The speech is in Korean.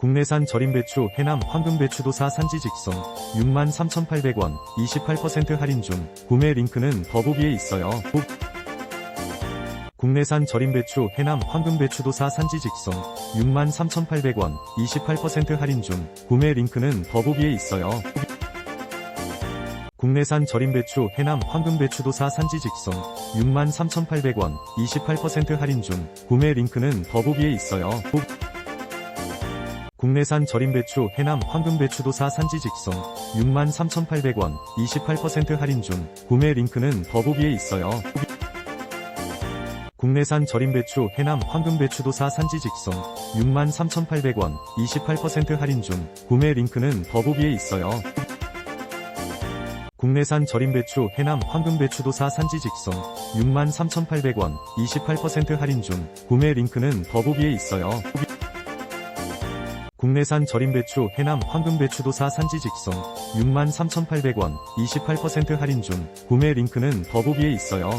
국내산 절임 배추 해남 황금 배추도사 산지 직송. 63,800원 28% 할인 중. 구매 링크는 더보기에 있어요. 꼭 국내산 절임 배추 해남 황금 배추도사 산지 직송. 63,800원 28% 할인 중. 구매 링크는 더보기에 있어요. 국내산 절임 배추 해남 황금 배추도사 산지 직송. 63,800원 28% 할인 중. 구매 링크는 더보기에 있어요. 꼭 국내산 절임 배추 해남 황금 배추도사 산지 직송 63,800원 28% 할인 중 구매 링크는 더보기에 있어요. 국내산 절임 배추 해남 황금 배추도사 산지 직송 63,800원 28% 할인 중 구매 링크는 더보기에 있어요. 국내산 절임 배추 해남 황금 배추도사 산지 직송 63,800원 28% 할인 중 구매 링크는 더보기에 있어요. 국내산 절임 배추 해남 황금 배추도사 산지 직송 63,800원 28% 할인 중 구매 링크는 더보기에 있어요.